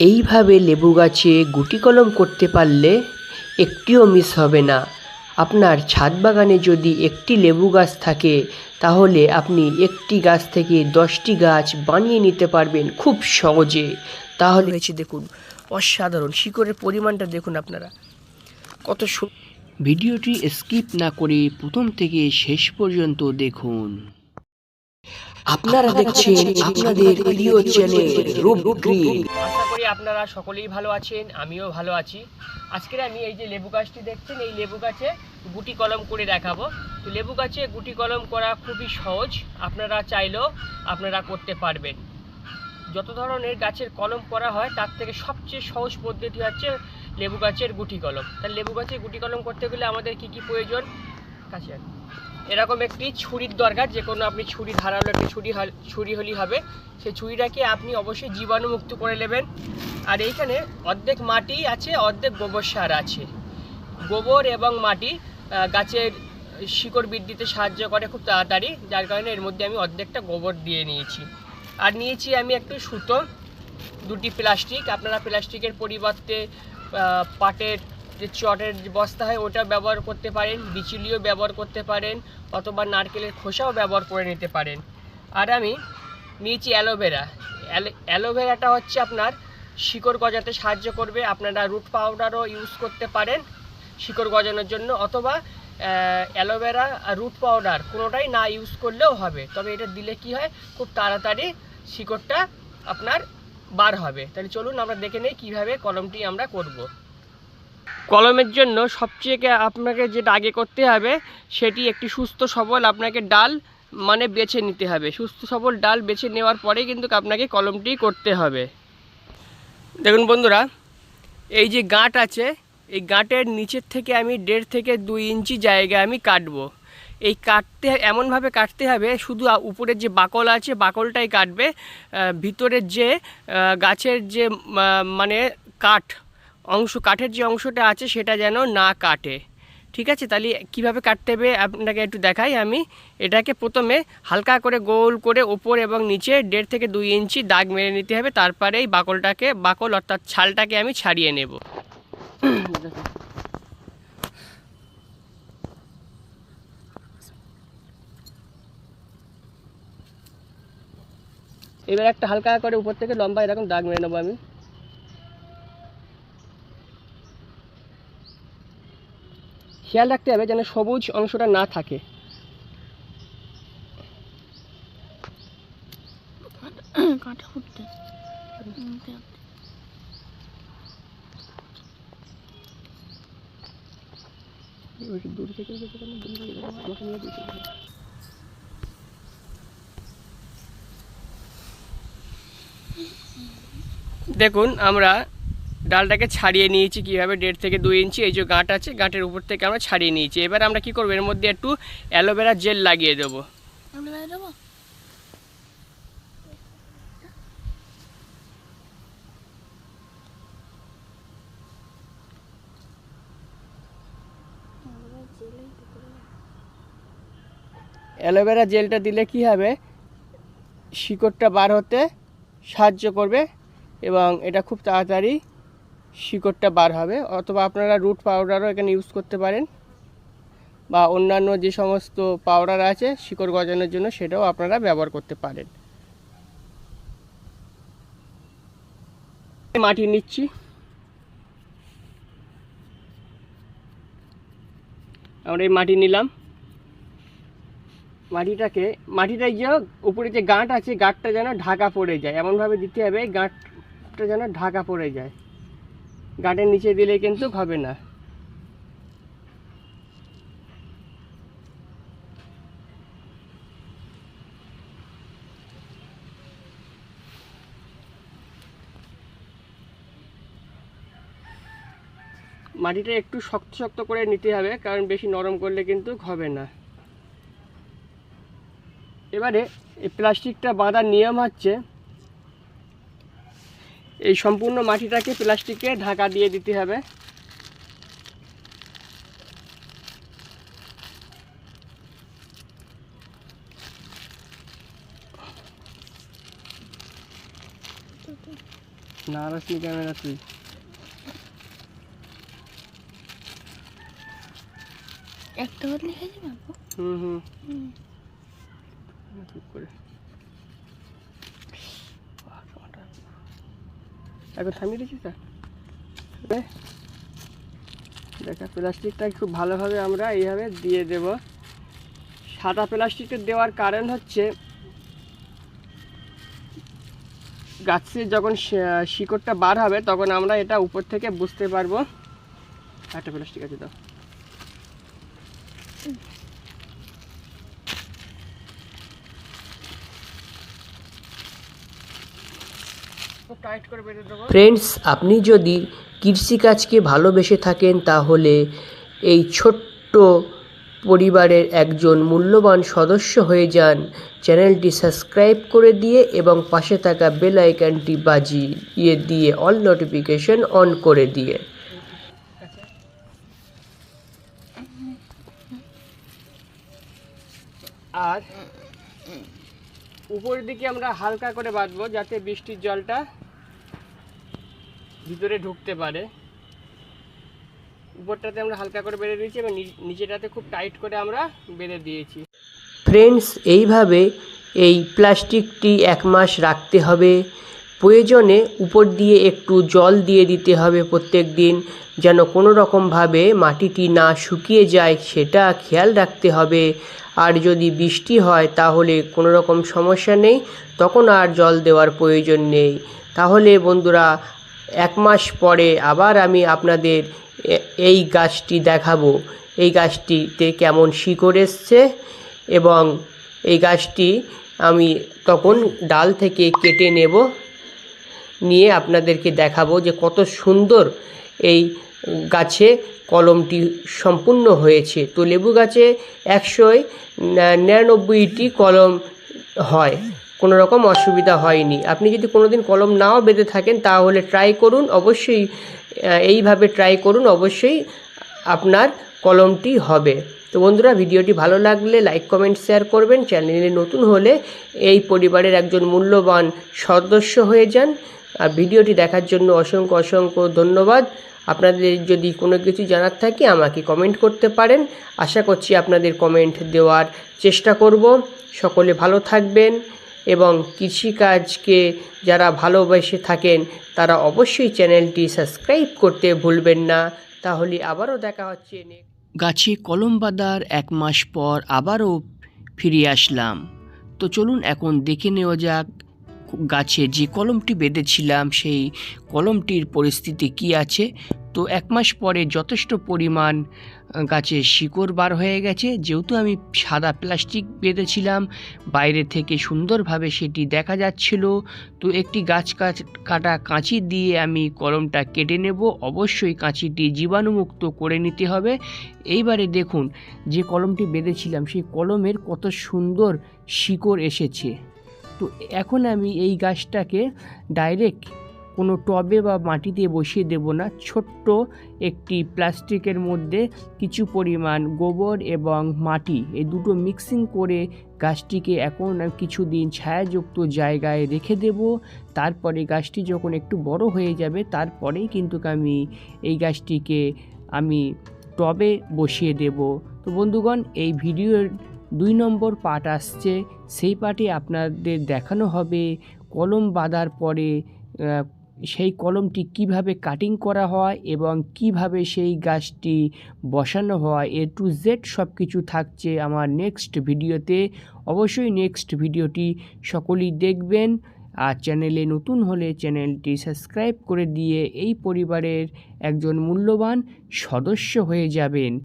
এইভাবে লেবু গাছে গুটি কলম করতে পারলে একটিও মিস হবে না। আপনার ছাদ বাগানে যদি একটি লেবু গাছ থাকে তাহলে আপনি একটি গাছ থেকে দশটি গাছ বানিয়ে নিতে পারবেন খুব সহজে। তাহলে হয়েছে দেখুন অসাধারণ। শিকড়ের পরিমাণটা দেখুন আপনারা। কত ভিডিওটি স্কিপ না করে প্রথম থেকে শেষ পর্যন্ত দেখুন। আপনারা দেখছেন আপনাদের প্রিয় চ্যানেল রূপ গ্রিন আপনারা সকলেই ভালো আছেন, আমিও ভালো আছি। আজকের আমি এই যে লেবু গাছটি দেখছেন, এই লেবু গাছে গুটি কলম করে দেখাবো। তো লেবু গাছে গুটি কলম করা খুবই সহজ, আপনারা চাইলেও আপনারা করতে পারবেন। যত ধরনের গাছের কলম করা হয়, তার থেকে সবচেয়ে সহজ পদ্ধতি হচ্ছে লেবু গাছের গুটি কলম। তাহলে লেবু গাছের গুটি কলম করতে গেলে আমাদের কি কি প্রয়োজন? এরকম একটি ছুরির দরকার, যে কোনো আপনি ছুরি ধারালো একটি ছুরি ছুরি হলেই হবে। সেই ছুরিটাকে আপনি অবশ্যই জীবাণুমুক্ত করে নেবেন। আর এইখানে অর্ধেক মাটি আছে, অর্ধেক গোবর সার আছে। গোবর এবং মাটি গাছের শিকড় বৃদ্ধিতে সাহায্য করে খুব তাড়াতাড়ি। যার কারণে এর মধ্যে আমি অর্ধেকটা গোবর দিয়ে নিয়েছি। আর নিয়েছি আমি একটু সুতো, দুটি প্লাস্টিক। আপনারা প্লাস্টিকের পরিবর্তে পাটের যে চটের যে বস্তা হয়, ওটা ব্যবহার করতে পারেন, বিচুলিও ব্যবহার করতে পারেন, অথবা নারকেলের খোসাও ব্যবহার করে নিতে পারেন। আর আমি নিয়েছি অ্যালোভেরা। অ্যালোভেরাটা হচ্ছে আপনার শিকড় গজাতে সাহায্য করবে, আপনারা রুট পাউডারও ইউজ করতে পারেন শিকড় গজানোর জন্য, অথবা অ্যালোভেরা আর রুট পাউডার কোনোটাই না ইউজ করলেও হবে, তবে এটা দিলে কি হয়, খুব তাড়াতাড়ি শিকড়টা আপনার বার হবে। তাহলে চলুন আমরা দেখে নেই কীভাবে কলমটি আমরা করব। কলমের জন্য সবচেয়ে আপনাকে যেটা আগে করতে হবে, সেটি একটি সুস্থ সবল আপনাকে ডাল মানে বেছে নিতে হবে। সুস্থ সবল ডাল বেছে নেওয়ার পরে কিন্তু আপনাকে কলমটি করতে হবে। দেখুন বন্ধুরা, এই যে গাঁট আছে, এই গাঁটের নিচের থেকে আমি দেড় থেকে দুই ইঞ্চি জায়গা আমি কাটবো। এই কাটতে, এমনভাবে কাটতে হবে, শুধু উপরের যে বাকল আছে, বাকলটাই কাটবে। ভিতরের যে গাছের যে মানে কাঠ অংশ, কাঠের যে অংশটা আছে সেটা যেন না কাটে। ঠিক আছে? তাহলে কীভাবে কাটতে হবে আপনাকে একটু দেখাই আমি। এটাকে প্রথমে হালকা করে গোল করে ওপর এবং নিচে দেড় থেকে দুই ইঞ্চি দাগ মেরে নিতে হবে। তারপরে এই বাকলটাকে, বাকল অর্থাৎ ছালটাকে আমি ছাড়িয়ে নেব। এবার একটা হালকা করে উপর থেকে লম্বা এরকম দাগ মেরে নেব আমি। খেয়াল রাখতে হবে যেন সবুজ অংশটা না থাকে। দূর দেখুন আমরা ডালটাকে ছাড়িয়ে নিয়েছি কীভাবে? দেড় থেকে দুই ইঞ্চি এই যে গাঁট আছে গাঁটের উপর থেকে আমরা ছাড়িয়ে নিয়েছি। এবার আমরা কি করব? এর মধ্যে একটু অ্যালোভেরা জেল লাগিয়ে দেবো। অ্যালোভেরা জেলটা দিলে কি হবে? শিকড়টা বার হতে সাহায্য করবে এবং এটা খুব তাড়াতাড়ি শিকড়টা বার হবে, অথবা আপনারা রুট পাউডারও এখানে ইউজ করতে পারেন, বা অন্যান্য যে সমস্ত পাউডার আছে শিকড় গজানোর জন্য সেটাও আপনারা ব্যবহার করতে পারেন। মাটি নিচ্ছি। আমরা এই মাটি নিলাম। মাটিটাকে, মাটিটা যে উপরে যে গাঁট আছে, গাঁটটা যেন ঢাকা পড়ে যায়, এমনভাবে দিতে হবে গাঁটটা যেন ঢাকা পড়ে যায়। গাঁটের নিচে দিলে কিন্তু হবে না। মাটিটা একটু শক্ত শক্ত করে নিতে হবে, কারণ বেশি নরম করলে কিন্তু হবে না। এবারে এই প্লাস্টিকটা বাঁধার নিয়ম হচ্ছে এই সম্পূর্ণ মাটিটাকে প্লাস্টিকে ঢাকা দিয়ে দিতে হবে। নারাসনি ক্যামেরা তুই। একটা হুম হুম। ঠিক করে। এখন থামিয়ে দিয়েছিস তা? দেখা প্লাস্টিকটা খুব ভালোভাবে আমরা এইভাবে দিয়ে দেব। সাদা প্লাস্টিকটা দেওয়ার কারণ হচ্ছে, গাছে যখন শিকড়টা বার হবে, তখন আমরা এটা উপর থেকে বুঝতে পারব। একটা প্লাস্টিক আছে তো টাইট করে বেঁধে দেবো ফ্রেন্ডস আপনি যদি কৃষিকাজকে ভালোবেসে থাকেন তাহলে এই ছোট্ট পরিবারের একজন মূল্যবান সদস্য হয়ে যান। চ্যানেলটি সাবস্ক্রাইব করে দিয়ে এবং পাশে থাকা বেল আইকনটি বাজিয়ে দিয়ে অল নোটিফিকেশন অন করে দিয়ে। আর উপরের দিকে আমরা হালকা করে বাঁধবো যাতে বৃষ্টির জলটা ভিতরে ঢুকতে পারে। উপরটাতে আমরা হালকা করে বেঁধে দিয়েছি এবং নিচেটাতে খুব টাইট করে আমরা বেঁধে দিয়েছি। ফ্রেন্ডস এইভাবে এই প্লাস্টিকটি এক মাস রাখতে হবে। প্রয়োজনে উপর দিয়ে একটু জল দিয়ে দিতে হবে প্রত্যেক দিন যেন কোনো রকমভাবে মাটিটি না শুকিয়ে যায়, সেটা খেয়াল রাখতে হবে। আর যদি বৃষ্টি হয়, তাহলে কোনো রকম সমস্যা নেই, তখন আর জল দেওয়ার প্রয়োজন নেই। তাহলে বন্ধুরা এক মাস পরে আবার আমি আপনাদের এই গাছটি দেখাবো। এই গাছটিতে কেমন শিকড় এসছে এবং এই গাছটি আমি তখন ডাল থেকে কেটে নেব। নিয়ে আপনাদেরকে দেখাবো যে কত সুন্দর এই গাছে কলমটি সম্পূর্ণ হয়েছে। তো লেবু গাছে একশোয় নিরানব্বইটি কলম হয়। কোনো রকম অসুবিধা হয়নি। আপনি যদি কোনো দিন কলম নাও বেঁধে থাকেন, তাহলে ট্রাই করুন। অবশ্যই এইভাবে ট্রাই করুন। অবশ্যই আপনার কলমটি হবে। তো বন্ধুরা, ভিডিওটি ভালো লাগলে লাইক কমেন্ট শেয়ার করবেন। চ্যানেলে নতুন হলে এই পরিবারের একজন মূল্যবান সদস্য হয়ে যান। আর ভিডিওটি দেখার জন্য অসংখ্য অসংখ্য ধন্যবাদ। আপনাদের যদি কোনো কিছু জানার থাকে, আমাকে কমেন্ট করতে পারেন। আশা করছি আপনাদের কমেন্ট দেওয়ার চেষ্টা করব। সকলে ভালো থাকবেন। এবং কৃষিকাজকে যারা ভালোবেসে থাকেন, তারা অবশ্যই চ্যানেলটি সাবস্ক্রাইব করতে ভুলবেন না। তাহলে আবারও দেখা হচ্ছে গাছে কলম বাঁধার এক মাস পর আবারও ফিরে আসলাম। তো চলুন এখন দেখে নেওয়া যাক গাছে যে কলমটি বেঁধেছিলাম, সেই কলমটির পরিস্থিতি কি আছে। তো এক মাস পরে যথেষ্ট পরিমাণ আহ, গাছে শিকড় বার হয়ে গেছে। যেহেতু আমি সাদা প্লাস্টিক বেঁধেছিলাম বাইরে থেকে সুন্দরভাবে সেটি দেখা যাচ্ছিল। তো একটি গাছ কাটা কাঁচি দিয়ে আমি কলমটা কেটে নেব। অবশ্যই কাঁচিটি জীবাণুমুক্ত করে নিতে হবে। এইবারে দেখুন যে কলমটি বেঁধেছিলাম সেই কলমের কত সুন্দর শিকড় এসেছে। তো এখন আমি এই গাছটাকে ডাইরেক্ট কোনো টবে বা মাটিতে বসিয়ে দেব না। ছোট্ট একটি প্লাস্টিকের মধ্যে কিছু পরিমাণ গোবর এবং মাটি, এই দুটো মিক্সিং করে গাছটিকে এখন কিছুদিন ছায়াযুক্ত জায়গায় রেখে দেব। তারপরে গাছটি যখন একটু বড় হয়ে যাবে, তারপরেই কিন্তু আমি এই গাছটিকে আমি টবে বসিয়ে দেব। তো বন্ধুগণ, এই ভিডিওর দুই নম্বর পার্ট আসছে। সেই পার্টে আপনাদের দেখানো হবে কলম বাঁধার পরে সেই কলমটি কীভাবে কাটিং করা হয় এবং কীভাবে সেই গাছটি বসানো হয় এ টু জেড সব কিছু থাকছে আমার নেক্সট ভিডিওতে অবশ্যই নেক্সট ভিডিওটি সকলেই দেখবেন। আর চ্যানেলে নতুন হলে চ্যানেলটি সাবস্ক্রাইব করে দিয়ে এই পরিবারের একজন মূল্যবান সদস্য হয়ে যাবেন।